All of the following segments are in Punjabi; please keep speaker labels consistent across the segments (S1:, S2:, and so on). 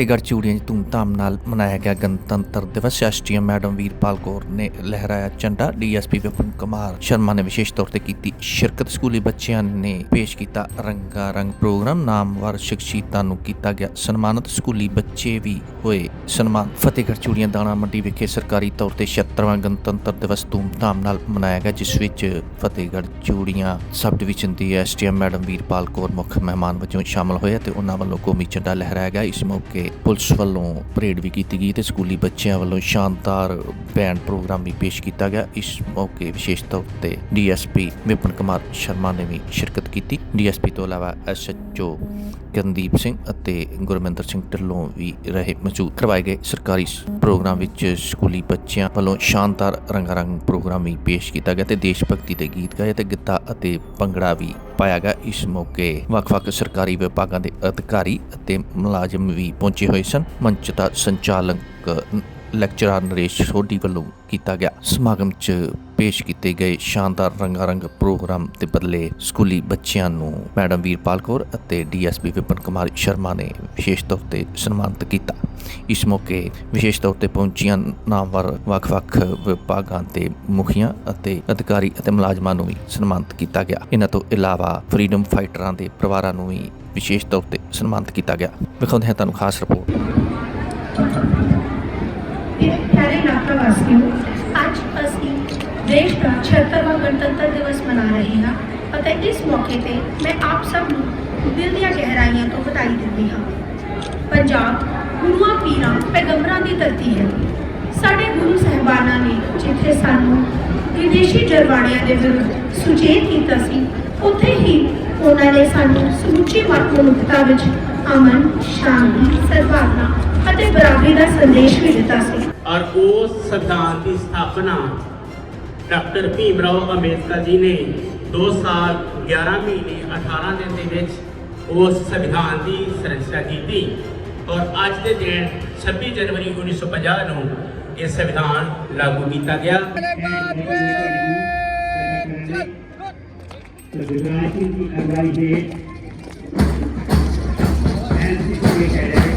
S1: ਫਤਿਹਗੜ੍ਹ ਚੂੜੀਆਂ 'ਚ ਧੂਮਧਾਮ ਨਾਲ ਮਨਾਇਆ ਗਿਆ ਗਣਤੰਤਰ ਦਿਵਸ। ਐਸਟੀਐਮ ਮੈਡਮ ਵੀਰਪਾਲ ਕੌਰ ਨੇ ਲਹਿਰਾਇਆ ਝੰਡਾ। ਡੀਐਸਪੀ ਵਿਪਨ ਕੁਮਾਰ ਸ਼ਰਮਾ ਨੇ ਵਿਸ਼ੇਸ਼ ਤੌਰ ਤੇ ਕੀਤੀ ਸ਼ਿਰਕਤ। ਸਕੂਲੀ ਬੱਚਿਆਂ ਨੇ ਪੇਸ਼ ਕੀਤਾ ਰੰਗਾ ਰੰਗ ਪ੍ਰੋਗਰਾਮ। ਨਾਮਵਰ ਸ਼ਖਸੀਅਤਾਂ ਨੂੰ ਕੀਤਾ ਗਿਆ ਸਨਮਾਨਿਤ। ਸਕੂਲੀ ਬੱਚੇ ਵੀ ਹੋਏ ਸਨਮਾਨ। ਫਤਿਹਗੜ੍ਹ ਚੂੜੀਆਂ ਦਾਣਾ ਮੰਡੀ ਵਿਖੇ ਸਰਕਾਰੀ ਤੌਰ ਤੇ 76ਵਾਂ ਗਣਤੰਤਰ ਦਿਵਸ ਧੂਮਧਾਮ ਨਾਲ ਮਨਾਇਆ ਗਿਆ, ਜਿਸ ਵਿੱਚ ਫਤਿਹਗੜ੍ਹ ਚੂੜੀਆਂ ਸਬ ਡਿਵੀਜ਼ਨ ਦੀ ਐਸਟੀਐਮ ਮੈਡਮ ਵੀਰਪਾਲ ਕੌਰ ਮੁੱਖ ਮਹਿਮਾਨ ਵਜੋਂ ਸ਼ਾਮਲ ਹੋਏ ਤੇ ਉਹਨਾਂ ਵੱਲੋਂ ਕੌਮੀ ਝੰਡਾ ਲਹਿਰਾਇਆ ਗਿਆ। ਇਸ ਮੌਕੇ ਪੁਲਿਸ ਵੱਲੋਂ ਪਰੇਡ ਵੀ ਕੀਤੀ ਗਈ ਤੇ ਸਕੂਲੀ ਬੱਚਿਆਂ ਵੱਲੋਂ ਸ਼ਾਨਦਾਰ ਬੈਂਡ ਪ੍ਰੋਗਰਾਮ ਵੀ ਪੇਸ਼ ਕੀਤਾ ਗਿਆ। ਇਸ ਮੌਕੇ ਵਿਸ਼ੇਸ਼ ਤੌਰ ਤੇ ਡੀਐਸਪੀ ਵਿਪਨ ਕੁਮਾਰ ਸ਼ਰਮਾ ਨੇ ਵੀ ਸ਼ਿਰਕਤ ਕੀਤੀ। ਡੀਐਸਪੀ ਤੋਂ ਇਲਾਵਾ ਐਸਐਚਓ ਕਰਨਦੀਪ ਸਿੰਘ ਅਤੇ ਗੁਰਮਿੰਦਰ ਸਿੰਘ ਢਿੱਲੋਂ ਵੀ ਰਹੇ ਮੌਜੂਦ। ਕਰਵਾਏ ਗਏ ਸਰਕਾਰੀ ਪ੍ਰੋਗਰਾਮ ਵਿੱਚ ਸਕੂਲੀ ਬੱਚਿਆਂ ਵੱਲੋਂ ਸ਼ਾਨਦਾਰ ਰੰਗਾਰੰਗ ਪ੍ਰੋਗਰਾਮ ਵੀ ਪੇਸ਼ ਕੀਤਾ ਗਿਆ ਤੇ ਦੇਸ਼ ਭਗਤੀ ਦੇ ਗੀਤ ਗਾਏ ਤੇ ਗਿੱਧਾ ਅਤੇ ਭੰਗੜਾ ਵੀ ਪਾਇਆ ਗਿਆ। ਇਸ ਮੌਕੇ ਵੱਖ-ਵੱਖ ਸਰਕਾਰੀ ਵਿਭਾਗਾਂ ਦੇ ਅਧਿਕਾਰੀ ਅਤੇ ਮੁਲਾਜ਼ਮ ਵੀ ਪਹੁੰਚੇ ਹੋਏ ਸਨ। ਮੰਚ ਦਾ ਸੰਚਾਲਕ ਲੈਕਚਰਰ ਨਰੇਸ਼ ਸੋਢੀ ਵੱਲੋਂ ਕੀਤਾ ਗਿਆ ਸਮਾਗਮ 'ਚ ਪੇਸ਼ ਕੀਤੇ ਗਏ ਸ਼ਾਨਦਾਰ ਰੰਗਾਰੰਗ ਪ੍ਰੋਗਰਾਮ ਦੇ ਬਦਲੇ ਸਕੂਲੀ ਬੱਚਿਆਂ ਨੂੰ ਮੈਡਮ ਵੀਰਪਾਲ ਕੌਰ ਅਤੇ ਡੀਐਸਪੀ ਵਿਪਨ ਕੁਮਾਰ ਸ਼ਰਮਾ ਨੇ ਵਿਸ਼ੇਸ਼ ਤੌਰ ਤੇ ਸਨਮਾਨਿਤ ਕੀਤਾ। ਇਸ ਮੌਕੇ ਵਿਸ਼ੇਸ਼ ਤੌਰ ਤੇ ਪਹੁੰਚੀਆਂ ਨਾਮਵਰ ਵੱਖ-ਵੱਖ ਵਿਭਾਗਾਂ ਦੇ ਮੁਖੀਆਂ ਅਤੇ ਅਧਿਕਾਰੀ ਅਤੇ ਮੁਲਾਜ਼ਮਾਂ ਨੂੰ ਵੀ ਸਨਮਾਨਿਤ ਕੀਤਾ ਗਿਆ। ਇਹਨਾਂ ਤੋਂ ਇਲਾਵਾ ਫਰੀडम ਫਾਈਟਰਾਂ ਦੇ ਪਰਿਵਾਰਾਂ ਨੂੰ ਵੀ ਵਿਸ਼ੇਸ਼ ਤੌਰ ਤੇ ਸਨਮਾਨਿਤ ਕੀਤਾ ਗਿਆ। ਵਿਖਾਉਂਦੇ ਹਾਂ ਤੁਹਾਨੂੰ ਖਾਸ ਰਿਪੋਰਟ।
S2: ਇਲਾਕਾ ਅੱਜ ਅਸੀਂ ਦੇਸ਼ ਦਾ 76ਵਾਂ ਗਣਤੰਤਰ ਦਿਵਸ ਮਨਾ ਰਹੇ ਹਾਂ ਅਤੇ ਇਸ ਮੌਕੇ ਤੇ ਮੈਂ ਆਪ ਸਭ ਨੂੰ ਦਿਲ ਦੀਆਂ ਗਹਿਰਾਈਆਂ ਤੋਂ ਵਧਾਈ ਦਿੰਦੀ ਹਾਂ ਪੰਜਾਬ ਗੁਰੂਆਂ ਪੀਰਾਂ ਪੈਗੰਬਰਾਂ ਦੀ ਧਰਤੀ ਹੈ ਸਾਡੇ ਗੁਰੂ ਸਹਿਬਾਨਾਂ ਨੇ ਜਿੱਥੇ ਸਾਨੂੰ ਵਿਦੇਸ਼ੀ ਜਰਵਾੜਿਆਂ ਦੇ ਵਿਰੁੱਧ ਸੁਚੇਤ ਕੀਤਾ ਸੀ ਉੱਥੇ ਹੀ ਉਹਨਾਂ ਨੇ ਸਾਨੂੰ ਸਮੁੱਚੀ ਮਨੁੱਖਤਾ ਵਿੱਚ ਅਮਨ ਸ਼ਾਂਤੀ ਸਦਭਾਵਨਾ ਅਤੇ ਬਰਾਬਰੀ ਦਾ ਸੰਦੇਸ਼ ਵੀ ਦਿੱਤਾ ਸੀ
S3: ਔਰ ਉਸ ਸੰਵਿਧਾਨ ਦੀ ਸਥਾਪਨਾ ਡਾਕਟਰ ਭੀਮ ਰਾਓ ਅੰਬੇਦਕਰ ਜੀ ਨੇ 2 ਸਾਲ 11 ਮਹੀਨੇ 18 ਦਿਨ ਦੇ ਵਿੱਚ ਉਸ ਸੰਵਿਧਾਨ ਦੀ ਸਿਰਜਣਾ ਕੀਤੀ। ਔਰ ਅੱਜ ਦੇ ਦਿਨ 26 ਜਨਵਰੀ 1950 ਨੂੰ ਇਹ ਸੰਵਿਧਾਨ ਲਾਗੂ ਕੀਤਾ ਗਿਆ।
S4: ਗੁਜਰਾਤ ਦੀ ਅਗਵਾਈ ਦੇ ਐਨਸੀਸੀ ਕੈਡਰ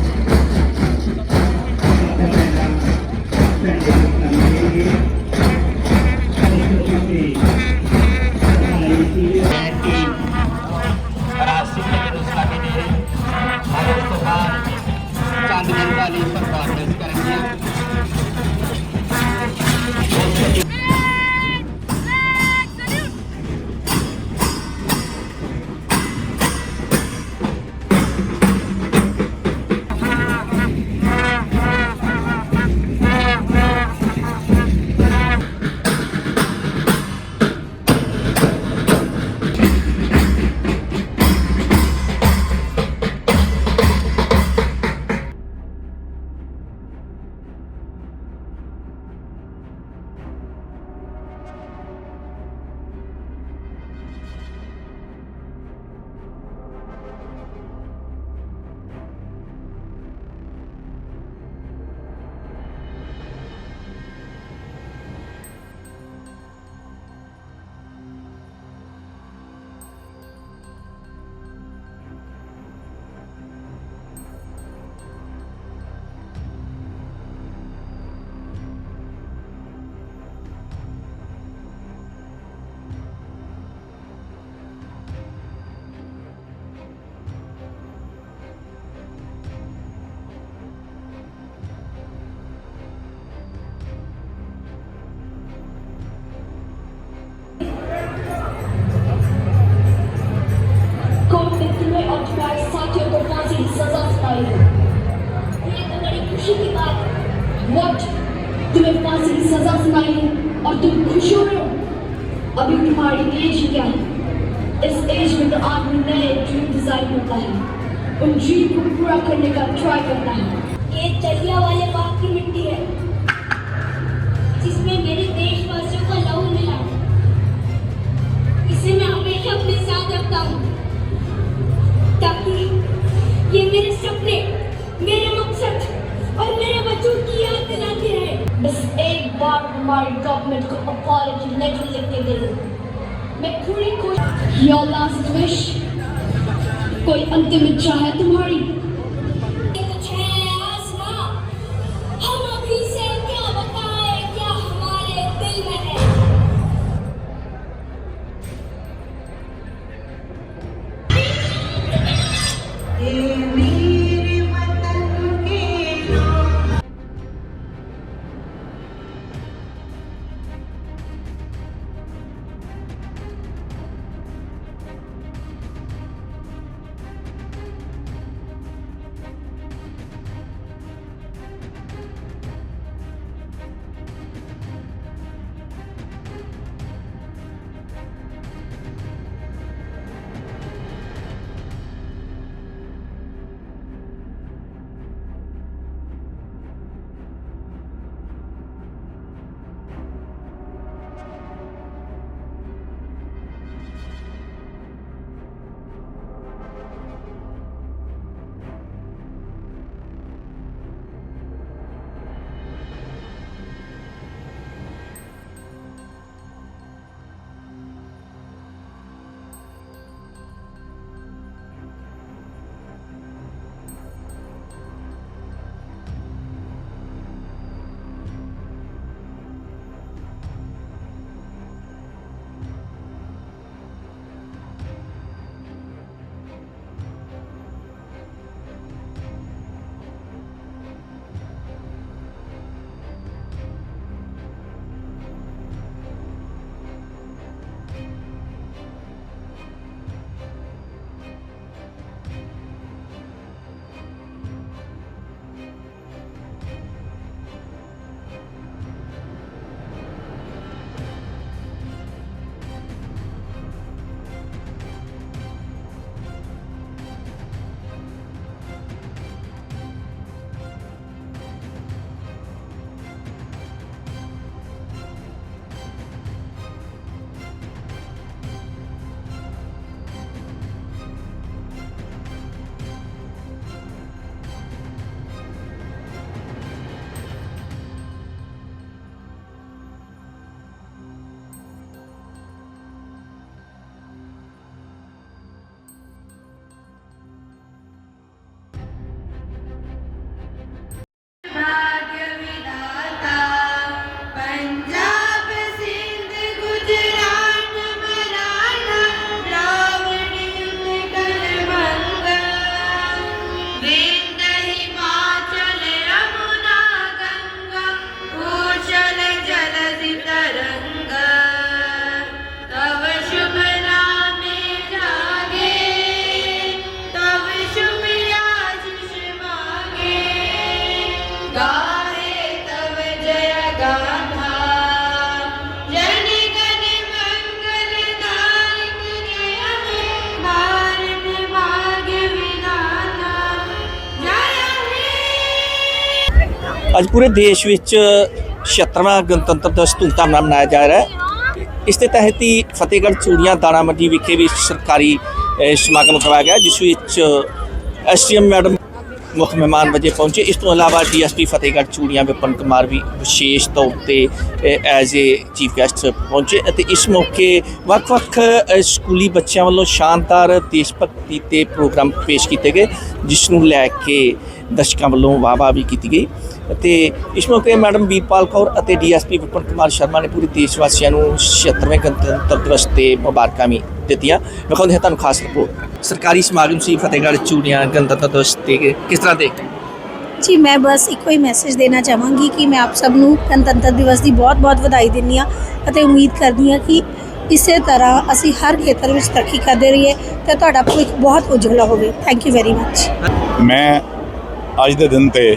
S5: अभी तुम्हारी एज क्या है? इस एज में तो आदमी नए ड्रीम डिज़ाइन होता है। उन ड्रीम को पूरा करने का ट्राई करता है। ये चलिया वाले बाप की मिट्टी है, जिसमें मेरे देशवासियों का लहू मिला इसे मैं हमेशा अपने साथ रखता हूँ, ताकि ये मेरे सपने, मेरे मकसद और मेरे बच्चों की याद दिलाते रहे। बस एक बार हमारी गवर्नमेंट को अपॉलजी लेटर लिख के दे दो मैं पूरी कोशिश योर लास्ट विश कोई अंतिम इच्छा है तुम्हारी
S6: ਅੱਜ ਪੂਰੇ ਦੇਸ਼ ਵਿੱਚ 76ਵਾਂ ਗਣਤੰਤਰ ਦਿਵਸ ਧੂਮਧਾਮ ਨਾਲ ਮਨਾਇਆ ਜਾ ਰਿਹਾ ਹੈ। ਇਸ ਦੇ ਤਹਿਤ ਹੀ ਫਤਿਹਗੜ੍ਹ ਚੂੜੀਆਂ ਦਾਣਾ ਮੰਡੀ ਵਿਖੇ ਵੀ ਸਰਕਾਰੀ ਸਮਾਗਮ ਕਰਵਾਇਆ ਗਿਆ, ਜਿਸ ਵਿੱਚ ਐਸਟੀਐਮ ਮੈਡਮ ਮੁੱਖ ਮਹਿਮਾਨ ਵਜੇ ਪਹੁੰਚੇ। ਇਸ ਤੋਂ ਇਲਾਵਾ ਡੀਐਸਪੀ ਫਤਿਹਗੜ੍ਹ ਚੂੜੀਆਂ ਵਿਪਨ ਕੁਮਾਰ ਵੀ ਵਿਸ਼ੇਸ਼ ਤੌਰ ਤੇ ਐਜ਼ ਏ ਚੀਫ ਗੈਸਟ ਪਹੁੰਚੇ ਅਤੇ ਇਸ ਮੌਕੇ ਵੱਖ-ਵੱਖ ਸਕੂਲੀ ਬੱਚਿਆਂ ਵੱਲੋਂ ਸ਼ਾਨਦਾਰ ਦੇਸ਼ ਭਗਤੀ ਤੇ ਪ੍ਰੋਗਰਾਮ ਪੇਸ਼ ਕੀਤੇ ਗਏ, ਜਿਸ ਨੂੰ ਲੈ ਕੇ ਦਰਸ਼ਕਾਂ ਵੱਲੋਂ ਵਾਹ-ਵਾਹ ਵੀ ਕੀਤੀ ਗਈ। ਅਤੇ ਇਸ ਮੌਕੇ ਮੈਡਮ ਵੀਰਪਾਲ ਕੌਰ ਅਤੇ ਡੀਐਸਪੀ ਵਿਪਨ ਕੁਮਾਰ ਸ਼ਰਮਾ ਨੇ ਪੂਰੇ ਦੇਸ਼ ਵਾਸੀਆਂ ਨੂੰ 76ਵੇਂ ਗਣਤੰਤਰ ਦਿਵਸ ਤੇ ਮੁਬਾਰਕਾਂ ਵੀ ਦਿੱਤੀਆਂ। ਵਿਖਾਉਂਦੇ ਹਾਂ ਤੁਹਾਨੂੰ ਖਾਸ ਰਿਪੋਰਟ। ਸਰਕਾਰੀ ਸਮਾਗਮ ਸੀ ਫਤਿਹਗੜ੍ਹ ਚੂੜੀਆਂ ਗਣਤੰਤਰ ਦਿਵਸ ਤੇ ਕਿਸ ਤਰ੍ਹਾਂ ਦੇਖਦੇ
S7: ਜੀ ਮੈਂ ਬਸ ਇੱਕੋ ਹੀ ਮੈਸੇਜ ਦੇਣਾ ਚਾਹਾਂਗੀ ਕਿ ਮੈਂ ਆਪ ਸਭ ਨੂੰ ਗਣਤੰਤਰ ਦਿਵਸ ਦੀ ਬਹੁਤ-ਬਹੁਤ ਵਧਾਈ ਦਿੰਦੀ ਹਾਂ ਅਤੇ ਉਮੀਦ ਕਰਦੀ ਹਾਂ ਕਿ ਇਸੇ ਤਰ੍ਹਾਂ ਅਸੀਂ ਹਰ ਖੇਤਰ ਵਿੱਚ ਤਰੱਕੀ ਕਰਦੇ ਰਹੀਏ ਤੇ ਤੁਹਾਡਾ ਭਵਿੱਖ ਬਹੁਤ ਉਜਵਲ ਹੋਵੇ। ਥੈਂਕ ਯੂ ਵੈਰੀ ਮੱਚ
S8: ਮੈਂ ਅੱਜ ਦੇ ਦਿਨ ਤੇ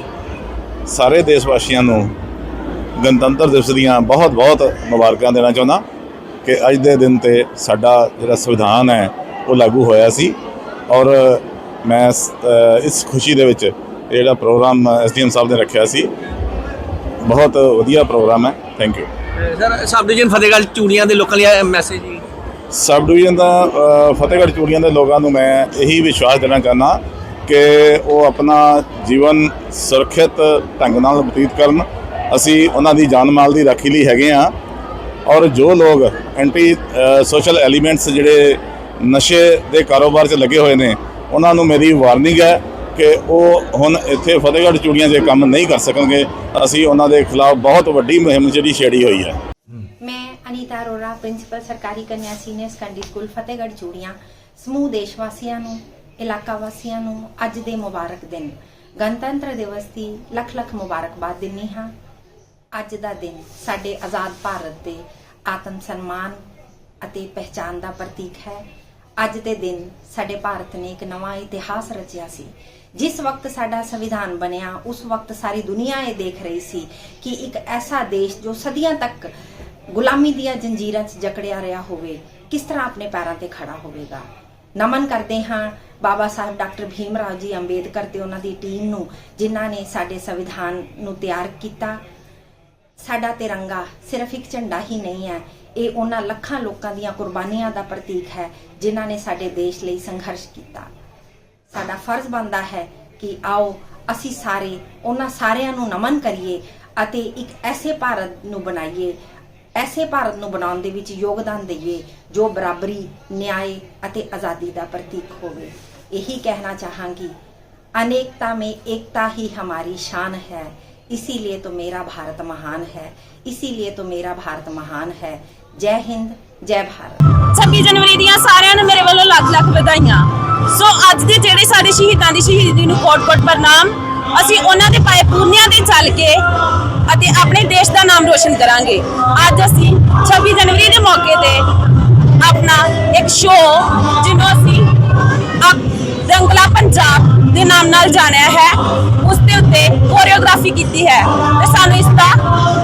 S8: ਸਾਰੇ ਦੇਸ਼ ਵਾਸੀਆਂ ਨੂੰ ਗਣਤੰਤਰ ਦਿਵਸ ਦੀਆਂ ਬਹੁਤ-ਬਹੁਤ ਮੁਬਾਰਕਾਂ ਦੇਣਾ ਚਾਹੁੰਦਾ ਕਿ ਅੱਜ ਦੇ ਦਿਨ ਤੇ ਸਾਡਾ ਜਿਹੜਾ ਸੰਵਿਧਾਨ ਹੈ ਉਹ ਲਾਗੂ ਹੋਇਆ ਸੀ। ਔਰ ਮੈਂ ਇਸ ਖੁਸ਼ੀ ਦੇ ਵਿੱਚ ਜਿਹੜਾ ਪ੍ਰੋਗਰਾਮ ਐਸਡੀਐਮ ਸਾਹਿਬ ਨੇ ਰੱਖਿਆ ਸੀ ਬਹੁਤ ਵਧੀਆ ਪ੍ਰੋਗਰਾਮ ਹੈ। Thank you
S6: sir sub division Fatehgarh Churian ਦੇ ਲੋਕਾਂ ਲਈ ਮੈਸੇਜ ਜੀ
S8: ਸਬ ਡਿਵੀਜ਼ਨ ਦਾ ਫਤਿਹਗੜ੍ਹ ਚੂੜੀਆਂ ਦੇ ਲੋਕਾਂ ਨੂੰ ਮੈਂ ਇਹੀ ਵਿਸ਼ਵਾਸ ਦੇਣਾ ਚਾਹੁੰਦਾ ਕਿ ਉਹ ਆਪਣਾ ਜੀਵਨ ਸੁਰੱਖਿਅਤ ਢੰਗ ਨਾਲ ਬਤੀਤ ਕਰਨ। ਅਸੀਂ ਉਹਨਾਂ ਦੀ ਜਾਨ ਮਾਲ ਦੀ ਰਾਖੀ ਲਈ ਹੈਗੇ ਆ ਔਰ ਜੋ ਲੋਕ ਐਂਟੀ ਸੋਸ਼ਲ ਐਲੀਮੈਂਟਸ ਜਿਹੜੇ ਨਸ਼ੇ ਦੇ ਕਾਰੋਬਾਰ 'ਚ ਲੱਗੇ ਹੋਏ ਨੇ, ਉਹਨਾਂ ਨੂੰ ਮੇਰੀ ਵਾਰਨਿੰਗ ਹੈ ਕਿ ਉਹ ਹੁਣ ਇੱਥੇ ਫਤਿਹਗੜ੍ਹ ਚੂੜੀਆਂ 'ਚ ਕੰਮ ਨਹੀਂ ਕਰ ਸਕਣਗੇ। ਅਸੀਂ ਉਹਨਾਂ ਦੇ ਖਿਲਾਫ ਬਹੁਤ ਵੱਡੀ ਮੁਹਿੰਮ ਜਿਹੜੀ ਛੇੜੀ ਹੋਈ ਹੈ।
S9: ਮੈਂ ਅਨੀਤਾ ਅਰੋੜਾ, ਪ੍ਰਿੰਸੀਪਲ ਸਰਕਾਰੀ ਕੰਨਿਆ ਸੀਨੀਅਰ ਸੈਕੰਡਰੀ ਸਕੂਲ ਫਤਿਹਗੜ੍ਹ ਚੂੜੀਆਂ, ਸਮੂਹ ਦੇਸ਼ ਵਾਸੀਆਂ ਨੂੰ ਇਲਾਕਾ ਵਾਸੀਆਂ ਨੂੰ ਅੱਜ ਦੇ ਮੁਬਾਰਕ ਦਿਨ। ਗਣਤੰਤਰ ਦਿਵਸ ਦੀ ਲੱਖ ਲੱਖ ਮੁਬਾਰਕਬਾਦ ਦਿੰਨੀ ਹਾਂ। ਅੱਜ ਦਾ ਦਿਨ ਸਾਡੇ ਆਜ਼ਾਦ ਭਾਰਤ ਦੇ ਆਤਮ ਸਨਮਾਨ ਅਤੇ ਪਹਿਚਾਨ ਦਾ ਪ੍ਰਤੀਕ ਹੈ। ਅੱਜ ਦੇ ਦਿਨ ਸਾਡੇ ਭਾਰਤ ਨੇ ਇੱਕ ਨਵਾਂ ਇਤਿਹਾਸ ਰਚਿਆ ਸੀ। ਜਿਸ ਵਕਤ ਸਾਡਾ ਸੰਵਿਧਾਨ ਬਣਿਆ, ਉਸ ਵਕਤ ਸਾਰੀ ਦੁਨੀਆ ਇਹ ਦੇਖ ਰਹੀ ਸੀ ਕਿ ਇੱਕ ਐਸਾ ਦੇਸ਼ ਜੋ ਸਦੀਆਂ ਤੱਕ ਗੁਲਾਮੀ ਦੀਆਂ ਜੰਜੀਰਾਂ 'ਚ ਜਕੜਿਆ ਰਿਹਾ ਹੋਵੇ, ਕਿਸ ਤਰ੍ਹਾਂ ਆਪਣੇ ਪੈਰਾਂ ਤੇ ਖੜਾ ਹੋਵੇਗਾ। ਨਮਨ ਕਰਦੇ ਹਾਂ। ਬਾਬਾ ਸਾਹਿਬ ਡਾਕਟਰ ਭੀਮ ਰਾਓ ਜੀ ਅੰਬੇਦਕਰ ਤੇ ਉਹਨਾਂ ਦੀ ਟੀਮ ਨੂੰ, ਜਿਨ੍ਹਾਂ ਨੇ ਸਾਡੇ ਸੰਵਿਧਾਨ ਨੂੰ ਤਿਆਰ ਕੀਤਾ। ਸਾਡਾ ਤਿਰੰਗਾ ਸਿਰਫ ਇੱਕ ਝੰਡਾ ਹੀ ਨਹੀਂ ਹੈ, ਇਹ ਉਹਨਾਂ ਲੱਖਾਂ ਲੋਕਾਂ ਦੀਆਂ ਕੁਰਬਾਨੀਆਂ ਦਾ ਪ੍ਰਤੀਕ ਹੈ, ਜਿਨ੍ਹਾਂ ਨੇ ਸਾਡੇ ਦੇਸ਼ ਲਈ ਸੰਘਰਸ਼ ਕੀਤਾ। ਸਾਡਾ ਫਰਜ਼ ਬਣਦਾ ਹੈ ਕਿ ਆਓ, ਅਸੀਂ ਸਾਰੇ, ਉਹਨਾਂ ਸਾਰਿਆਂ ਨੂੰ ਨਮਨ ਕਰੀਏ ਅਤੇ ਇੱਕ ਐਸੇ ਭਾਰਤ ਨੂੰ ਬਣਾਈਏ ਐਸੇ ਭਾਰਤ ਨੂੰ ਬਣਾਉਣ ਦੇ ਵਿੱਚ ਯੋਗਦਾਨ ਦਈਏ ਜੋ ਬਰਾਬਰੀ ਨਿਆਂ ਅਤੇ ਆਜ਼ਾਦੀ ਦਾ ਪ੍ਰਤੀਕ ਹੋਵੇ ਇਹੀ ਕਹਿਣਾ ਚਾਹਾਂਗੀ अनेकता में एकता ही हमारी शान है इसीलिए तो मेरा भारत महान है इसीलिए तो मेरा भारत महान है जय हिंद जय भारत
S10: 26 ਜਨਵਰੀ ਦੀਆਂ ਸਾਰਿਆਂ ਨੂੰ ਮੇਰੇ ਵੱਲੋਂ ਲੱਖ ਲੱਖ ਵਧਾਈਆਂ ਸੋ ਅੱਜ ਦੇ ਜਿਹੜੇ ਸਾਡੇ ਸ਼ਹੀਦਾਂ ਦੀ ਸ਼ਹੀਦੀ ਨੂੰ ਕੋਟ-ਕੋਟ ਪ੍ਰਣਾਮ ਅਸੀਂ ਉਹਨਾਂ ਦੇ ਪਾਏ ਪੂਰਨਿਆਂ ਤੇ ਚੱਲ ਕੇ ਅਤੇ ਆਪਣੇ ਦੇਸ਼ ਦਾ ਨਾਮ ਰੋਸ਼ਨ ਕਰਾਂਗੇ। ਅੱਜ ਅਸੀਂ 26 ਜਨਵਰੀ ਦੇ ਮੌਕੇ ਤੇ ਆਪਣਾ ਇੱਕ ਸ਼ੋਅ ਜਿਹਨੂੰ ਅਸੀਂ ਰੰਗਲਾ ਪੰਜਾਬ ਦੇ ਨਾਮ ਨਾਲ ਜਾਣਿਆ ਹੈ, ਉਸ ਦੇ ਉੱਤੇ ਕੋਰੀਓਗ੍ਰਾਫੀ ਕੀਤੀ ਹੈ। ਤੇ ਸਾਨੂੰ ਇਸ ਦਾ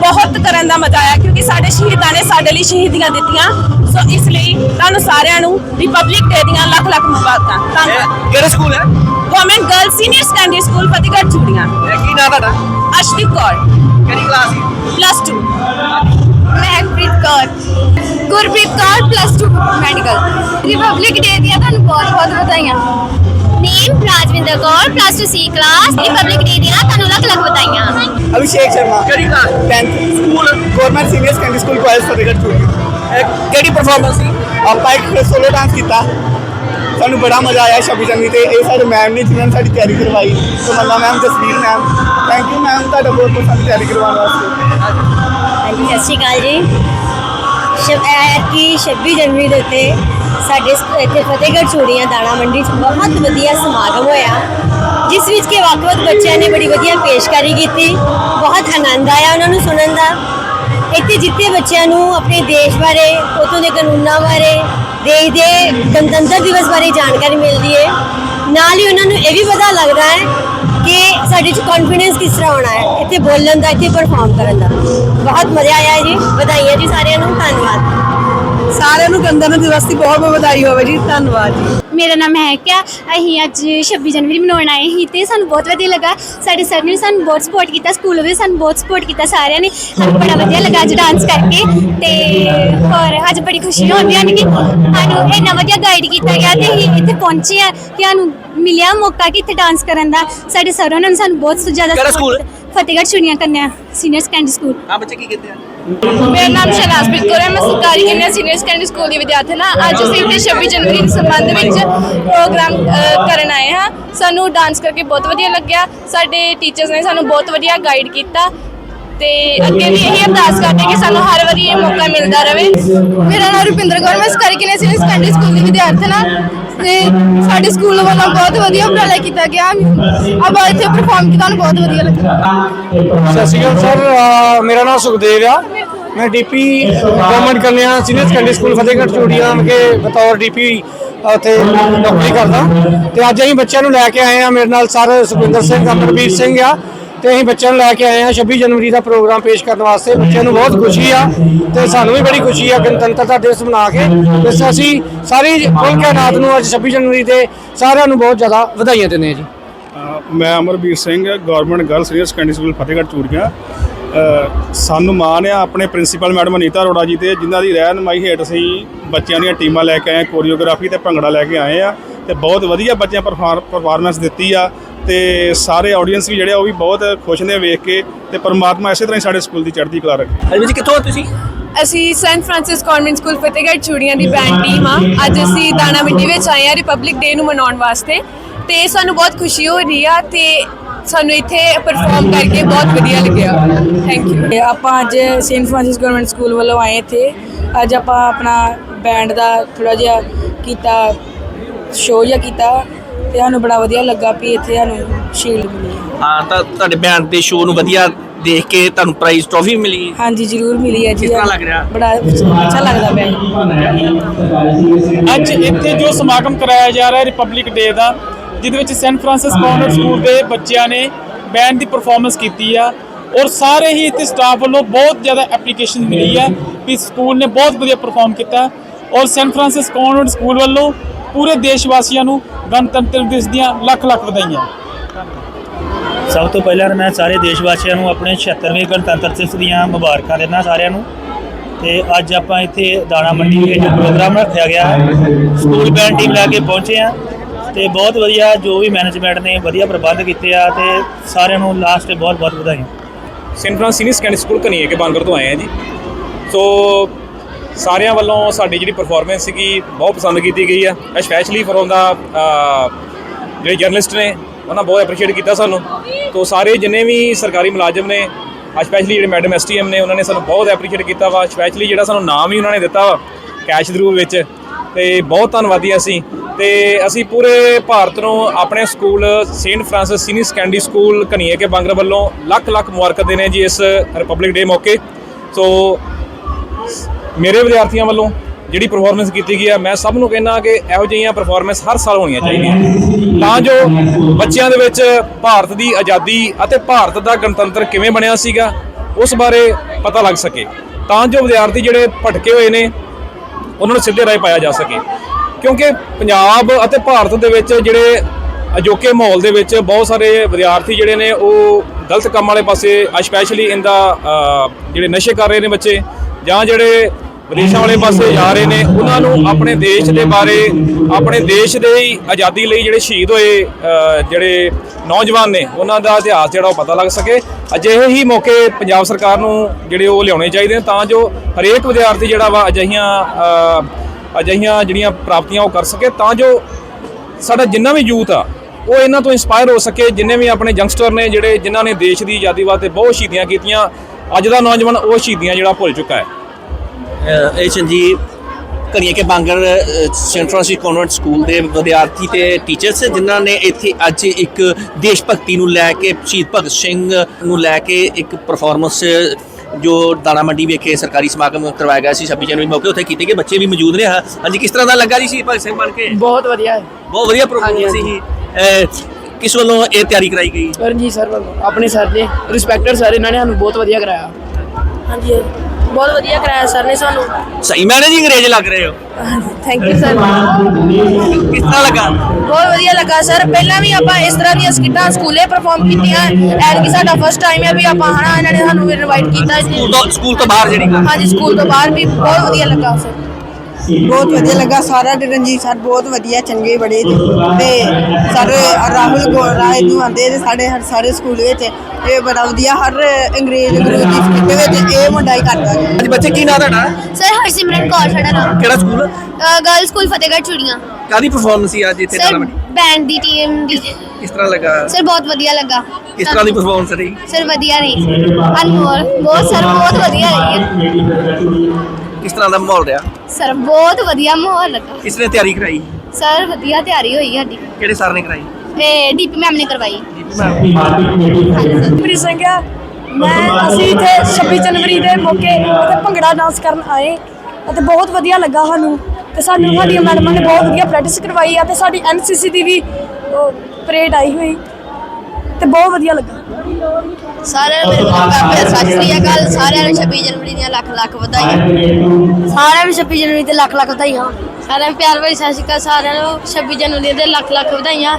S10: ਬਹੁਤ ਕਰਨ ਦਾ ਮਜ਼ਾ ਆਇਆ ਕਿਉਂਕਿ ਸਾਡੇ ਸ਼ਹੀਦਾਂ ਨੇ ਸਾਡੇ ਲਈ ਸ਼ਹੀਦੀਆਂ ਦਿੱਤੀਆਂ। ਸੋ ਇਸ ਲਈ ਤੁਹਾਨੂੰ ਸਾਰਿਆਂ ਨੂੰ ਰਿਪਬਲਿਕ ਡੇ ਦੀਆਂ ਲੱਖ ਲੱਖ ਮੁਬਾਰਕਾਂ। ਧੰਨਵਾਦ।
S6: ਕਿਹੜਾ ਸਕੂਲ ਹੈ?
S10: Government girl senior secondary school Fatehgarh Churian
S6: ਕੀ ਨਾਮ ਤੁਹਾਡਾ?
S10: ਅਸ਼ਦੀਪ ਕੌਰ।
S6: ਕਿਹੜੀ class
S10: plus 2
S7: Mehakpreet Kaur. Gurpreet Kaur plus 2 medical republic day ਦੀਆਂ ਤੁਹਾਨੂੰ ਬਹੁਤ-ਬਹੁਤ ਵਧਾਈਆਂ। Name Rajwinder Kaur plus 2 C class republic day ਦੀਆਂ ਤੁਹਾਨੂੰ ਲੱਖ ਲੱਖ ਵਧਾਈਆਂ।
S6: ਅਭਿਸ਼ੇਕ ਸ਼ਰਮਾ। ਕਿਹੜੀ class 10th school government senior secondary school college Fatehgarh Churian ਕਿਹੜੀ ਪਰਫਾਰਮੈਂਸ ਸੀ? ਆਪਾਂ ਇੱਕ ਸੋਲੋ ਡਾਂਸ ਕੀਤਾ। ਸਾਨੂੰ ਬੜਾ ਮਜ਼ਾ ਆਇਆ 26 ਜਨਵਰੀ ਤੇ। ਇਹ ਸਾਡੇ ਮੈਮ ਨੇ, ਜਿਨ੍ਹਾਂ ਨੇ ਸਾਡੀ ਤਿਆਰੀ ਕਰਵਾਈ। Tamanna ma'am Jasvir ma'am thank you ma'am ਤੁਹਾਡਾ ਬਹੁਤ ਬਹੁਤ ਸਾਡੀ ਤਿਆਰੀ ਕਰਵਾਉਣ ਵਾਸਤੇ।
S7: ਹਾਂਜੀ, ਸਤਿ ਸ਼੍ਰੀ ਅਕਾਲ ਜੀ। ਸ਼ਬ ਕਿ 26 ਜਨਵਰੀ ਦੇ ਉੱਤੇ ਸਾਡੇ ਸ- ਇੱਥੇ ਫਤਿਹਗੜ੍ਹ ਚੂੜੀਆਂ ਦਾਣਾ ਮੰਡੀ 'ਚ ਬਹੁਤ ਵਧੀਆ ਸਮਾਗਮ ਹੋਇਆ। ਜਿਸ ਵਿੱਚ ਕਿ ਵੱਖ-ਵੱਖ ਬੱਚਿਆਂ ਨੇ ਬੜੀ ਵਧੀਆ ਪੇਸ਼ਕਾਰੀ ਕੀਤੀ। ਬਹੁਤ ਆਨੰਦ ਆਇਆ ਉਹਨਾਂ ਨੂੰ ਸੁਣਨ ਦਾ। ਇੱਥੇ ਜਿੱਥੇ ਬੱਚਿਆਂ ਨੂੰ ਆਪਣੇ ਦੇਸ਼ ਬਾਰੇ ਉਤੋਂ ਦੇ ਕਾਨੂੰਨਾਂ ਬਾਰੇ, ਦੇਸ਼ ਦੇ ਗਣਤੰਤਰ ਦਿਵਸ ਬਾਰੇ ਜਾਣਕਾਰੀ ਮਿਲਦੀ ਹੈ ਨਾਲ ਹੀ ਉਹਨਾਂ ਨੂੰ ਇਹ ਵੀ ਪਤਾ ਲੱਗਦਾ ਹੈ ਕਿ ਸਾਡੇ 'ਚ ਕੌਨਫੀਡੈਂਸ ਕਿਸ ਤਰ੍ਹਾਂ ਆਉਣਾ ਹੈ। ਇੱਥੇ ਬੋਲਣ ਦਾ, ਇੱਥੇ ਪਰਫਾਰਮ ਕਰਨ ਦਾ। ਬਹੁਤ ਮਜ਼ਾ ਆਇਆ ਜੀ, ਵਧਾਈਆਂ ਜੀ ਸਾਰਿਆਂ ਨੂੰ। ਧੰਨਵਾਦ।
S11: ਸਾਰਿਆਂ ਨੂੰ ਗਣਤੰਤਰ ਦਿਵਸ ਦੀ ਬਹੁਤ ਬਹੁਤ ਵਧਾਈ ਹੋਵੇ ਜੀ ਧੰਨਵਾਦ ਜੀ।
S5: ਮੇਰਾ ਨਾਮ ਹੈ ਕਿਆ ਅਸੀਂ ਅੱਜ 26 ਜਨਵਰੀ ਮਨਾਉਣ ਆਏ ਸੀ ਤੇ ਸਾਨੂੰ ਬਹੁਤ ਵਧੀਆ ਲੱਗਾ। ਸਾਡੇ ਸਰ ਨੇ ਸਾਨੂੰ ਬਹੁਤ ਸਪੋਰਟ ਕੀਤਾ ਸਕੂਲ ਵੀ ਸਾਨੂੰ ਬਹੁਤ ਸਪੋਰਟ ਕੀਤਾ ਸਾਰਿਆਂ ਨੇ। ਸਾਨੂੰ ਬੜਾ ਵਧੀਆ ਲੱਗਾ ਅੱਜ ਡਾਂਸ ਕਰਕੇ ਤੇ ਹੋਰ ਅੱਜ ਬੜੀ ਖੁਸ਼ੀ ਹੁੰਦੀ ਹੈ ਕਿ ਸਾਨੂੰ ਇੰਨਾ ਵਧੀਆ ਗਾਈਡ ਕੀਤਾ ਗਿਆ ਤੇ ਅਸੀਂ ਇੱਥੇ ਪਹੁੰਚੇ ਆ ਕਿ ਸਾਨੂੰ ਮਿਲਿਆ ਮੌਕਾ ਕਿ ਇੱਥੇ ਡਾਂਸ ਕਰਨ ਦਾ। ਸਾਡੇ ਸਰਾਂ ਨੇ ਸਾਨੂੰ ਬਹੁਤ ਜ਼ਿਆਦਾ
S6: ਕਿਹੜਾ
S5: support
S6: ਸਕੂਲ?
S5: ਫਤਿਹਗੜ੍ਹ ਚੁਣੀਆਂ ਕੰਨਿਆ ਸੀਨੀਅਰ ਸੈਕੰਡਰੀ ਸਕੂਲ
S6: ਆ ਬੱਚੇ ਕੀ ਕਹਿੰਦੇ ਆ?
S11: ਮੇਰਾ ਨਾਮ ਸ਼ਨਾਜ਼ਪ੍ਰੀਤ ਕੌਰ ਹੈ ਮੈਂ ਸਰਕਾਰੀ ਕੰਨਿਆ ਸੀਨੀਅਰ ਸੈਕੰਡਰੀ ਸਕੂਲ ਦੀ ਵਿਦਿਆਰਥਣ ਹਾਂ। ਅੱਜ ਅਸੀਂ ਇੱਥੇ 26 ਜਨਵਰੀ ਦੇ ਸੰਬੰਧ ਵਿੱਚ ਪ੍ਰੋਗਰਾਮ ਕਰਨ ਆਏ ਹਾਂ। ਸਾਨੂੰ ਡਾਂਸ ਕਰਕੇ ਬਹੁਤ ਵਧੀਆ ਲੱਗਿਆ। ਸਾਡੇ ਟੀਚਰਸ ਨੇ ਸਾਨੂੰ ਬਹੁਤ ਵਧੀਆ ਗਾਈਡ ਕੀਤਾ। ਤੇ ਅੱਗੇ ਵੀ ਇਹੀ ਅਰਦਾਸ ਕਰਦੇ ਕਿ ਸਾਨੂੰ ਹਰ ਵਾਰੀ ਇਹ ਮੌਕਾ ਮਿਲਦਾ ਰਹੇ। ਮੇਰਾ ਨਾਮ ਰੁਪਿੰਦਰ ਕੌਰ ਮੈਂ ਸਰਕਾਰੀ ਕੰਨਿਆ ਸੀਨੀਅਰ ਸੈਕੰਡਰੀ ਸਕੂਲ ਦੀ ਵਿਦਿਆਰਥਣ ਹਾਂ। ਤੇ ਸਾਡੇ ਸਕੂਲ ਵੱਲੋਂ ਬਹੁਤ ਵਧੀਆ ਉਪਰਾਲਾ ਕੀਤਾ ਗਿਆ। ਆਪਾਂ ਇੱਥੇ ਪਰਫਾਰਮ ਕੀਤਾ ਸਾਨੂੰ ਬਹੁਤ ਵਧੀਆ ਲੱਗਾ।
S12: ਸਤਿ ਸ਼੍ਰੀ ਅਕਾਲ ਸਰ, ਅਹ, ਮੇਰਾ ਨਾਮ ਸੁਖਦੇਵ ਆ। ਮੈਂ DP government Kanya senior secondary school Fatehgarh Churian ਕੇ ਬਤੌਰ ਡੀਪੀ ਉੱਥੇ ਨੌਕਰੀ ਕਰਦਾ। ਤੇ ਅੱਜ ਅਸੀਂ ਬੱਚਿਆਂ ਨੂੰ ਲੈ ਕੇ ਆਏ ਆ ਮੇਰੇ ਨਾਲ ਸਰ ਸੁਖਵਿੰਦਰ ਸਿੰਘ ਅਮਰਵੀਰ ਸਿੰਘ ਆ। ਤੇ ਅਸੀਂ ਬੱਚਿਆਂ ਨੂੰ ਲੈ ਕੇ ਆਏ ਹਾਂ। 26 ਜਨਵਰੀ ਦਾ ਪ੍ਰੋਗਰਾਮ ਪੇਸ਼ ਕਰਨ ਵਾਸਤੇ ਬੱਚਿਆਂ ਨੂੰ ਬਹੁਤ ਖੁਸ਼ੀ ਆ ਤੇ ਸਾਨੂੰ ਵੀ ਬੜੀ ਖੁਸ਼ੀ ਆ ਗਣਤੰਤਰਤਾ ਦਿਵਸ ਮਨਾ ਕੇ। ਤੇ ਅਸੀਂ ਸਾਰੀ ਕੁੱਲ ਕਾਇਨਾਤ ਨੂੰ ਅੱਜ 26 ਜਨਵਰੀ 'ਤੇ ਸਾਰਿਆਂ ਨੂੰ ਬਹੁਤ ਜ਼ਿਆਦਾ ਵਧਾਈਆਂ ਦਿੰਦੇ ਹਾਂ ਜੀ।
S13: ਮੈਂ Amarvir Singh government girl senior secondary school Fatehgarh Churian. ਅ, ਸਾਨੂੰ ਮਾਣ ਆ ਆਪਣੇ ਪ੍ਰਿੰਸੀਪਲ ਮੈਡਮ ਅਨੀਤਾ ਅਰੋੜਾ ਜੀ ਤੇ ਜਿਨ੍ਹਾਂ ਦੀ ਰਹਿਨਮਾਈ ਹੇਠ ਅਸੀਂ ਬੱਚਿਆਂ ਦੀਆਂ ਟੀਮਾਂ ਲੈ ਕੇ ਆਏ ਕੋਰੀਓਗ੍ਰਾਫੀ ਤੇ ਭੰਗੜਾ ਲੈ ਕੇ ਆਏ ਆ ਤੇ ਬਹੁਤ ਵਧੀਆ ਬੱਚਿਆਂ ਪਰਫਾਰਮੈਂਸ ਦਿੱਤੀ ਆ ਤੇ ਸਾਰੇ ਆਡੀਅנס ਵੀ ਜਿਹੜੇ ਆ ਉਹ ਵੀ ਬਹੁਤ ਖੁਸ਼ ਨੇ ਵੇਖ ਕੇ ਤੇ ਪਰਮਾਤਮਾ ਇਸੇ ਤਰ੍ਹਾਂ ਹੀ ਸਾਡੇ ਸਕੂਲ ਦੀ ਚੜ੍ਹਦੀ ਕਲਾ ਰੱਖੇ।
S6: ਅਜੇ ਜੀ ਕਿੱਥੋਂ ਹੋ ਤੁਸੀਂ?
S11: ਅਸੀਂ saint Francis convent school Fatehgarh Churian ਦੀ ਬੈਂਡ ਟੀਮ ਆ। ਅੱਜ ਅਸੀਂ ਦਾਣਾ ਮੰਡੀ ਵਿੱਚ ਆਏ ਆ ਰਿਪਬਲਿਕ ਡੇ ਨੂੰ ਮਨਾਉਣ ਵਾਸਤੇ। ਤੇ ਸਾਨੂੰ ਬਹੁਤ ਖੁਸ਼ੀ ਹੋ ਰਹੀ ਆ ਤੇ ਸਾਨੂੰ ਇੱਥੇ ਪਰਫਾਰਮ ਕਰਕੇ ਬਹੁਤ ਵਧੀਆ ਲੱਗਿਆ। ਥੈਂਕ ਯੂ
S14: ਆਪਾਂ ਅੱਜ ਸੇਂਟ ਫ੍ਰਾਂਸਿਸ ਗਵਰਨਮੈਂਟ ਸਕੂਲ ਵੱਲੋਂ ਆਏ ਇੱਥੇ। ਅੱਜ ਆਪਾਂ ਆਪਣਾ ਬੈਂਡ ਦਾ ਥੋੜਾ ਜਿਹਾ ਕੀਤਾ ਸ਼ੋਅ ਜਿਹਾ ਕੀਤਾ ਤੇ ਸਾਨੂੰ ਬੜਾ ਵਧੀਆ ਲੱਗਾ ਵੀ ਇੱਥੇ ਸਾਨੂੰ ਸ਼ੀਲਡ ਮਿਲੀ ਹੈ।
S6: ਹਾਂ ਤਾਂ ਤੁਹਾਡੇ ਬਿਆਨ ਦੇ ਸ਼ੋਅ ਨੂੰ ਵਧੀਆ ਦੇਖ ਕੇ ਤੁਹਾਨੂੰ ਪ੍ਰਾਈਜ਼ ਟਰੋਫੀ ਮਿਲੀ
S14: ਹਾਂਜੀ ਜ਼ਰੂਰ ਮਿਲੀ ਹੈ ਜੀ
S6: ਕਿਸ ਤਰ੍ਹਾਂ ਲੱਗ ਰਿਹਾ?
S14: ਬੜਾ ਅੱਛਾ ਲੱਗਦਾ ਪਿਆ ਜੀ
S12: ਅੱਜ ਇੱਥੇ ਜੋ ਸਮਾਗਮ ਕਰਾਇਆ ਜਾ ਰਿਹਾ ਹੈ ਰਿਪਬਲਿਕ ਡੇ ਦਾ ਜਿਹਦੇ ਵਿੱਚ ਸੈਂਟ ਫ੍ਰਾਂਸਿਸ ਕਨਵੈਂਟ ਸਕੂਲ ਦੇ ਬੱਚਿਆਂ ਨੇ ਬੈਂਡ ਦੀ ਪਰਫਾਰਮੈਂਸ ਕੀਤੀ ਆ ਔਰ ਸਾਰੇ ਹੀ ਇੱਥੇ ਸਟਾਫ ਵੱਲੋਂ ਬਹੁਤ ਜ਼ਿਆਦਾ ਐਪਲੀਕੇਸ਼ਨ ਮਿਲੀ ਹੈ ਵੀ ਸਕੂਲ ਨੇ ਬਹੁਤ ਵਧੀਆ ਪਰਫਾਰਮ ਕੀਤਾ ਔਰ ਸੈਂਟ ਫ੍ਰਾਂਸਿਸ ਕਨਵੈਂਟ ਸਕੂਲ ਵੱਲੋਂ ਪੂਰੇ ਦੇਸ਼ ਵਾਸੀਆਂ ਨੂੰ ਗਣਤੰਤਰ ਦਿਵਸ ਦੀਆਂ ਲੱਖ ਲੱਖ ਵਧਾਈਆਂ।
S15: ਸਭ ਤੋਂ ਪਹਿਲਾਂ ਮੈਂ ਸਾਰੇ ਦੇਸ਼ ਵਾਸੀਆਂ ਨੂੰ ਆਪਣੇ 76ਵੇਂ ਗਣਤੰਤਰ ਦਿਵਸ ਦੀਆਂ ਮੁਬਾਰਕਾਂ ਦਿੰਦਾ ਸਾਰਿਆਂ ਨੂੰ। ਤੇ ਅੱਜ ਆਪਾਂ ਇੱਥੇ ਦਾਣਾ ਮੰਡੀ ਵਿੱਚ ਪ੍ਰੋਗਰਾਮ ਰੱਖਿਆ ਗਿਆ ਹੈ ਸਕੂਲ ਬੈਂਡ ਟੀਮ ਲੈ ਕੇ ਪਹੁੰਚੇ ਆ ਤੇ ਬਹੁਤ ਵਧੀਆ ਜੋ ਵੀ ਮੈਨੇਜਮੈਂਟ ਨੇ ਵਧੀਆ ਪ੍ਰਬੰਧ ਕੀਤੇ ਆ ਤੇ ਸਾਰਿਆਂ ਨੂੰ ਲਾਸਟ ਤੇ ਬਹੁਤ ਬਹੁਤ ਵਧਾਈਆਂ।
S12: Saint Francis senior secondary school Kaniye Ke Bangar ਤੋਂ ਆਏ ਆ ਜੀ। ਸੋ ਸਾਰਿਆਂ ਵੱਲੋਂ ਸਾਡੀ ਜਿਹੜੀ ਪਰਫਾਰਮੈਂਸ ਸੀਗੀ ਬਹੁਤ ਪਸੰਦ ਕੀਤੀ ਗਈ ਆ। ਸਪੈਸ਼ਲੀ ਫਰੋਮ ਦਾ ਜਿਹੜੇ ਜਰਨਲਿਸਟ ਨੇ, ਉਹਨਾਂ ਬਹੁਤ ਐਪਰੀਸ਼ੀਏਟ ਕੀਤਾ ਸਾਨੂੰ। ਤੋਂ ਸਾਰੇ ਜਿੰਨੇ ਵੀ ਸਰਕਾਰੀ ਮੁਲਾਜ਼ਮ ਨੇ ਸਪੈਸ਼ਲੀ ਜਿਹੜੇ ਮੈਡਮ ਐਸਟੀਐਮ ਨੇ, ਉਹਨਾਂ ਨੇ ਸਾਨੂੰ ਬਹੁਤ ਐਪਰੀਸ਼ੀਏਟ ਕੀਤਾ ਵਾ। ਸਪੈਸ਼ਲੀ ਜਿਹੜਾ ਸਾਨੂੰ ਨਾਮ ਹੀ ਉਹਨਾਂ ਨੇ ਦਿੱਤਾ ਵਾ ਕੈਸ਼ ਦੇ ਰੂਪ ਵਿੱਚ। ਤੇ ਬਹੁਤ ਧੰਨਵਾਦੀ ਅਸੀਂ। ਤੇ ਅਸੀਂ ਪੂਰੇ ਭਾਰਤ ਨੂੰ ਆਪਣੇ school saint Francis senior secondary school Kaniye Ke Bangar ਵੱਲੋਂ ਲੱਖ ਲੱਖ ਮੁਬਾਰਕ ਦੇਣੇ ਜੀ ਇਸ ਰਿਪਬਲਿਕ ਡੇ ਮੌਕੇ। ਸੋ ਮੇਰੇ ਵਿਦਿਆਰਥੀਆਂ ਵੱਲੋਂ ਜਿਹੜੀ ਪਰਫਾਰਮੈਂਸ ਕੀਤੀ ਗਈ ਹੈ ਮੈਂ ਸਭ ਨੂੰ ਕਹਿੰਦਾ ਕਿ ਇਹੋ ਜਿਹੀਆਂ ਪਰਫਾਰਮੈਂਸ ਹਰ ਸਾਲ ਹੋਣੀਆਂ ਚਾਹੀਦੀਆਂ। ਤਾਂ ਜੋ ਬੱਚਿਆਂ ਦੇ ਵਿੱਚ ਭਾਰਤ ਦੀ ਆਜ਼ਾਦੀ ਅਤੇ ਭਾਰਤ ਦਾ ਗਣਤੰਤਰ ਕਿਵੇਂ ਬਣਿਆ ਸੀਗਾ, ਉਸ ਬਾਰੇ ਪਤਾ ਲੱਗ ਸਕੇ। ਤਾਂ ਜੋ ਵਿਦਿਆਰਥੀ ਜਿਹੜੇ ਭਟਕੇ ਹੋਏ ਨੇ, ਉਹਨਾਂ ਨੂੰ ਸਿੱਧੇ ਰਾਹ ਪਾਇਆ ਜਾ ਸਕੇ। ਕਿਉਂਕਿ ਪੰਜਾਬ ਅਤੇ ਭਾਰਤ ਦੇ ਵਿੱਚ ਜਿਹੜੇ ਅਜੋਕੇ ਮਾਹੌਲ ਦੇ ਵਿੱਚ ਬਹੁਤ ਸਾਰੇ ਵਿਦਿਆਰਥੀ ਜਿਹੜੇ ਨੇ, ਉਹ ਗਲਤ ਕੰਮ ਵਾਲੇ ਪਾਸੇ ਸਪੈਸ਼ਲੀ ਇਹਦਾ ਜਿਹੜੇ ਨਸ਼ੇ ਕਰ ਰਹੇ ਨੇ ਬੱਚੇ, ਜਾਂ ਜਿਹੜੇ ਵਿਦੇਸ਼ਾਂ ਵਾਲੇ ਪਾਸੇ ਜਾ ਰਹੇ ਨੇ, ਉਹਨਾਂ ਨੂੰ ਆਪਣੇ ਦੇਸ਼ ਦੇ ਬਾਰੇ, ਆਪਣੇ ਦੇਸ਼ ਦੇ ਆਜ਼ਾਦੀ ਲਈ ਜਿਹੜੇ ਸ਼ਹੀਦ ਹੋਏ ਜਿਹੜੇ ਨੌਜਵਾਨ ਨੇ, ਉਹਨਾਂ ਦਾ ਇਤਿਹਾਸ ਜਿਹੜਾ ਉਹ ਪਤਾ ਲੱਗ ਸਕੇ। ਅਜਿਹੇ ਹੀ ਮੌਕੇ ਪੰਜਾਬ ਸਰਕਾਰ ਨੂੰ ਜਿਹੜੇ ਉਹ ਲਿਆਉਣੇ ਚਾਹੀਦੇ ਨੇ, ਤਾਂ ਜੋ ਹਰੇਕ ਵਿਦਿਆਰਥੀ ਜਿਹੜਾ ਵਾ ਅਜਿਹੀਆਂ ਅਜਿਹੀਆਂ ਜਿਹੜੀਆਂ ਪ੍ਰਾਪਤੀਆਂ ਉਹ ਕਰ ਸਕੇ, ਤਾਂ ਜੋ ਸਾਡਾ ਜਿੰਨਾ ਵੀ ਯੂਥ ਆ, ਉਹ ਇਹਨਾਂ ਤੋਂ ਇਨਸਪਾਇਰ ਹੋ ਸਕੇ, ਜਿੰਨੇ ਵੀ ਆਪਣੇ ਯੰਗਸਟਰ ਨੇ ਜਿਹੜੇ, ਜਿਨ੍ਹਾਂ ਨੇ ਦੇਸ਼ ਦੀ ਆਜ਼ਾਦੀ ਵਾਸਤੇ ਬਹੁਤ ਸ਼ਹੀਦੀਆਂ ਕੀਤੀਆਂ, ਅੱਜ ਦਾ ਨੌਜਵਾਨ ਉਹ ਸ਼ਹੀਦੀਆਂ ਜਿਹੜਾ ਭੁੱਲ ਚੁੱਕਾ ਹੈ।
S6: ਇਹ ਜੀ ਕਰੀਏ Ke Bangar saint Francis convent school ਦੇ ਵਿਦਿਆਰਥੀ ਤੇ ਟੀਚਰਸ ਜਿਨ੍ਹਾਂ ਨੇ ਇੱਥੇ ਅੱਜ ਇੱਕ ਦੇਸ਼ ਭਗਤੀ ਨੂੰ ਲੈ ਕੇ ਸ਼ਹੀਦ ਭਗਤ ਸਿੰਘ ਨੂੰ ਲੈ ਕੇ ਇੱਕ ਪਰਫਾਰਮੈਂਸ ਜੋ ਦਾਣਾ ਮੰਡੀ ਵਿਖੇ ਸਰਕਾਰੀ ਸਮਾਗਮ ਕਰਵਾਇਆ ਗਿਆ ਸੀ 26 ਜਨਵਰੀ ਮੌਕੇ ਉੱਥੇ ਕੀਤੇ ਗਏ। ਬੱਚੇ ਵੀ ਮੌਜੂਦ ਨੇ। ਹਾਂਜੀ ਕਿਸ ਤਰ੍ਹਾਂ ਦਾ ਲੱਗਾ ਜੀ ਸ਼ਹੀਦ ਭਗਤ ਸਿੰਘ ਬਣ ਕੇ?
S14: ਬਹੁਤ ਵਧੀਆ ਹੈ।
S6: ਬਹੁਤ ਵਧੀਆ ਪਰਫਾਰਮੈਂਸ ਸੀ। ਅਹ, ਕਿਸ ਵੱਲੋਂ ਇਹ ਤਿਆਰੀ ਕਰਾਈ ਗਈ?
S14: ਰਣਜੀਤ ਸਰ ਵੱਲੋਂ। ਆਪਣੇ ਸਰ ਨੇ ਰਿਸਪੈਕਟਡ ਸਰ ਇਹਨਾਂ ਨੇ ਸਾਨੂੰ ਬਹੁਤ ਵਧੀਆ ਕਰਾਇਆ। ਹਾਂਜੀ ਬਹੁਤ ਵਧੀਆ ਕਰਾਇਆ ਸਰ ਨੇ ਸਾਨੂੰ।
S6: ਸਹੀ ਮੈਨੇ ਜੀ ਅੰਗਰੇਜ਼ ਲੱਗ ਰਹੇ ਹੋ।
S14: ਥੈਂਕ ਯੂ ਸਰ
S6: ਕਿਸ ਤਰ੍ਹਾਂ ਲੱਗਾ?
S14: ਬਹੁਤ ਵਧੀਆ ਲੱਗਾ ਸਰ ਪਹਿਲਾਂ ਵੀ ਆਪਾਂ ਇਸ ਤਰ੍ਹਾਂ ਦੀਆਂ ਸਕਿੱਟਾਂ ਸਕੂਲੇ ਪਰਫਾਰਮ ਕੀਤੀਆਂ। ਐਤਕੀ ਸਾਡਾ ਫਸਟ ਟਾਈਮ ਹੈ ਵੀ ਆਪਾਂ ਹਨਾ ਇਹਨਾਂ ਨੇ ਸਾਨੂੰ ਇਨਵਾਈਟ ਕੀਤਾ
S6: ਸਕੂਲ ਤੋਂ ਸਕੂਲ ਤੋਂ ਬਾਹਰ ਜਿਹੜੀ
S14: ਹਾਂਜੀ ਸਕੂਲ ਤੋਂ ਬਾਹਰ ਵੀ ਬਹੁਤ ਵਧੀਆ ਲੱਗਾ ਸਰ
S16: ਬਹੁਤ ਵਧੀਆ ਲੱਗਾ ਸਾਰਾ ਰਣਜੀਤ ਸਰ ਬਹੁਤ ਵਧੀਆ ਚੰਗੇ ਬੜੇ ਜੀ ਤੇ ਸਰ ਰਾਹੁਲ ਗੋਰਾਏ ਨੂੰ ਆਂਦੇ ਤੇ ਸਾਡੇ ਹਰ ਸਾਰੇ ਸਕੂਲ ਵਿੱਚ ਇਹ ਬੜਾ ਵਧੀਆ ਹਰ ਅੰਗਰੇਜ਼ ਗੁਰੂ ਦੀ ਸਕਿੱਟ ਵਿੱਚ ਇਹ ਮੁੰਡਾ ਹੀ ਕਰਦਾ ਜੀ
S6: ਅੱਜ ਬੱਚੇ ਕੀ ਨਾਂ ਤੁਹਾਡਾ?
S17: ਸਰ ਹਰਸਿਮਰਨ ਕੌਰ ਸਾਡਾ ਨਾਮ।
S6: ਕਿਹੜਾ ਸਕੂਲ?
S17: ਗਰਲ ਸਕੂਲ ਫਤਿਹਗੜ੍ਹ ਚੂੜੀਆਂ।
S6: ਕਾਦੀ ਪਰਫਾਰਮੈਂਸ ਸੀ ਅੱਜ ਇੱਥੇ
S17: ਸਰ ਬੈਂਡ ਦੀ ਟੀਮ ਦੀ।
S6: ਕਿਸ ਤਰ੍ਹਾਂ ਲੱਗਾ?
S17: ਸਰ ਬਹੁਤ ਵਧੀਆ ਲੱਗਾ।
S6: ਕਿਸ ਤਰ੍ਹਾਂ ਦੀ ਪਰਫਾਰਮੈਂਸ ਰਹੀ?
S17: ਸਰ ਵਧੀਆ ਰਹੀ। ਅਨਮੋਲ ਬਹੁਤ ਸਰ ਬਹੁਤ ਵਧੀਆ ਰਹੀ
S6: ਕਿਸ ਤਰ੍ਹਾਂ ਦਾ ਮਾਹੌਲ ਰਿਹਾ?
S17: ਸਰ ਬਹੁਤ ਵਧੀਆ ਮਾਹੌਲ ਲੱਗਾ।
S6: ਕਿਸ ਨੇ ਤਿਆਰੀ ਕਰਾਈ?
S17: ਸਰ ਵਧੀਆ ਤਿਆਰੀ ਹੋਈ ਸਾਡੀ।
S6: ਕਿਹੜੇ ਸਰ ਨੇ ਕਰਾਈ?
S17: ਤੇ ਡੀਪੀ ਮੈਮ ਨੇ ਕਰਵਾਈ।
S14: ਪ੍ਰੀ ਸਿੰਘ ਆ ਮੈਂ ਅਸੀਂ ਇੱਥੇ 26 ਜਨਵਰੀ ਦੇ ਮੌਕੇ ਇੱਥੇ ਭੰਗੜਾ ਡਾਂਸ ਕਰਨ ਆਏ ਅਤੇ ਬਹੁਤ ਵਧੀਆ ਲੱਗਾ ਸਾਨੂੰ। ਤੇ ਸਾਨੂੰ ਸਾਡੀਆਂ ਮੈਡਮਾਂ ਨੇ ਬਹੁਤ ਵਧੀਆ ਪ੍ਰੈਕਟਿਸ ਕਰਵਾਈ ਆ ਤੇ ਸਾਡੀ ਐਨਸੀਸੀ ਦੀ ਵੀ ਪਰੇਡ ਆਈ ਹੋਈ। ਤੇ ਬਹੁਤ ਵਧੀਆ ਲੱਗਾ।
S17: ਸਾਰਿਆਂ ਨੂੰ ਮੇਰੇ ਵੱਲੋਂ ਪਿਆਰ ਸਤਿ ਸ੍ਰੀ ਅਕਾਲ ਸਾਰਿਆਂ ਨੂੰ 26 ਜਨਵਰੀ ਦੀਆਂ ਲੱਖ ਲੱਖ ਵਧਾਈਆਂ। ਸਾਰਿਆਂ ਨੂੰ 26 ਜਨਵਰੀ ਤੇ ਲੱਖ ਲੱਖ ਵਧਾਈਆਂ। ਸਾਰਿਆਂ ਨੂੰ ਪਿਆਰ ਭਰੀ ਸਤਿ ਸ੍ਰੀ ਅਕਾਲ ਸਾਰਿਆਂ ਨੂੰ 26 ਜਨਵਰੀ ਦੇ ਲੱਖ ਲੱਖ ਵਧਾਈਆਂ।